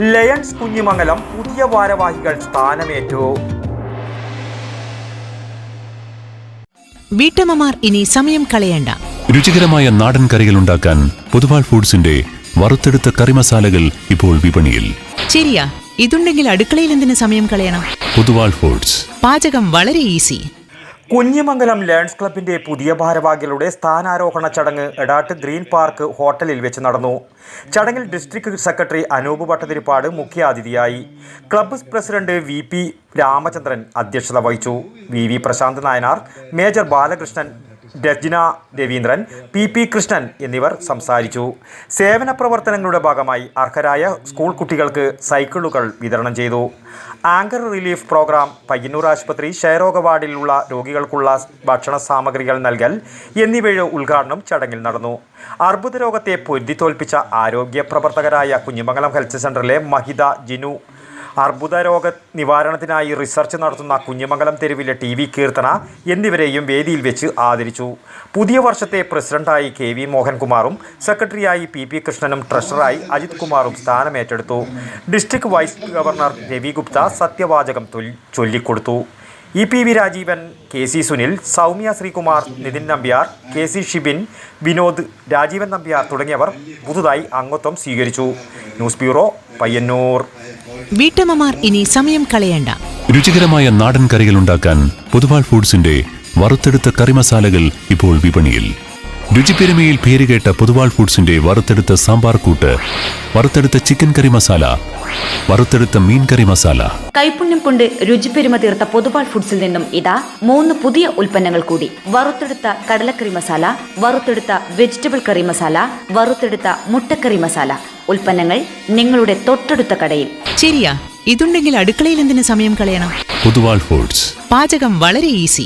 Lions Kunhimangalam പുതിയ ഭാരവാഹികൾ സ്ഥാനമേറ്റു. വീട്ടമ്മമാർ ഇനി സമയം കളയണ്ട. രുചികരമായ നാടൻ കറികൾ ഉണ്ടാക്കാൻ പുതുവാൾ ഫുഡ്സിന്റെ വറുത്തെടുത്ത കറിമസാലകൾ ഇപ്പോൾ വിപണിയിൽ. ശരിയാ ഇതുണ്ടെങ്കിൽ അടുക്കളയിൽ എന്തിനു സമയം കളയണം? പുതുവാൾ ഫുഡ്സ്. പാചകം വളരെ ഈസി. കുഞ്ഞിമംഗലം ലേൺസ് ക്ലബിന്റെ പുതിയ ഭാരവാഹികളുടെ സ്ഥാനാരോഹണ ചടങ്ങ് എടാട്ട് ഗ്രീൻ പാർക്ക് ഹോട്ടലിൽ വെച്ച് നടന്നു. ചടങ്ങിൽ ഡിസ്ട്രിക്ട് സെക്രട്ടറി അനൂപ് ഭട്ടതിരിപ്പാട് മുഖ്യാതിഥിയായി. Club president V P Ramachandran അധ്യക്ഷത വഹിച്ചു. V V Prashanth Nayanar major Balakrishnan Rajna Raveendran P P Krishnan എന്നിവർ സംസാരിച്ചു. സേവന പ്രവർത്തനങ്ങളുടെ ഭാഗമായി അർഹരായ സ്കൂൾ കുട്ടികൾക്ക് സൈക്കിളുകൾ വിതരണം ചെയ്തു. ആങ്കർ റിലീഫ് പ്രോഗ്രാം പയ്യന്നൂർ ആശുപത്രി ക്ഷയരോഗ വാർഡിലുള്ള രോഗികൾക്കുള്ള ഭക്ഷണ സാമഗ്രികൾ നൽകൽ എന്നിവയുടെ ഉദ്ഘാടനം ചടങ്ങിൽ നടന്നു. അർബുദ രോഗത്തെ പൊരുതി തോൽപ്പിച്ച ആരോഗ്യ പ്രവർത്തകരായ കുഞ്ഞിമംഗലം ഹെൽത്ത് സെന്ററിലെ മഹിത ജിനു അർബുദ രോഗ നിവാരണത്തിനായി റിസർച്ച് നടത്തുന്ന കുഞ്ഞിമംഗലം തെരുവിലെ ടി വി കീർത്തന എന്നിവരെയും വേദിയിൽ വെച്ച് ആദരിച്ചു. പുതിയ വർഷത്തെ പ്രസിഡന്റായി കെ വി മോഹൻകുമാറും സെക്രട്ടറിയായി പി പി കൃഷ്ണനും ട്രഷററായി അജിത് കുമാറും സ്ഥാനമേറ്റെടുത്തു. District vice governor Ravi Gupta സത്യവാചകം ചൊല്ലിക്കൊടുത്തു. E P V Rajeevan K C Sunil Soumya Sreekumar Nithin Nambiar K C Shibin Vinod Rajeevan Nambiar തുടങ്ങിയവർ പുതുതായി അംഗത്വം സ്വീകരിച്ചു. News bureau Payyanur. വീട്ടമ്മമാർ ഇനി സമയം കളയണ്ട. രുചികരമായ നാടൻ കറികൾ ഉണ്ടാക്കാൻ പുതുവാൾ ഫുഡ്സിന്റെ വറുത്തെടുത്ത കറി മസാലകൾ ഇപ്പോൾ വിപണിയിൽ. രുചിപ്പെരുമയിൽ പേരുകേട്ട പുതുവാൾ ഫുഡ്സിന്റെ വറുത്തെടുത്ത സാമ്പാർ കൂട്ട് വറുത്തെടുത്ത ചിക്കൻ കറി മസാല വറുത്തെടുത്ത മീൻ കറി മസാല. കൈപുണ്യം കൊണ്ട് രുചിപ്പെരുമ തീർത്ത പുതുവാൾ ഫുഡ്സിൽ നിന്നും ഇതാ മൂന്ന് പുതിയ ഉൽപ്പന്നങ്ങൾ കൂടി. വറുത്തെടുത്ത കടലക്കറി മസാല വറുത്തെടുത്ത വെജിറ്റബിൾ കറി മസാല വറുത്തെടുത്ത മുട്ടക്കറി മസാല. ഉൽപ്പന്നങ്ങൾ നിങ്ങളുടെ തൊട്ടടുത്ത കടയിൽ. ശരിയാ. ഇതുണ്ടെങ്കിൽ അടുക്കളയിൽ എന്തിനു സമയം കളയണം? പുതുവാൾ ഫുഡ്സ്. പാചകം വളരെ ഈസി.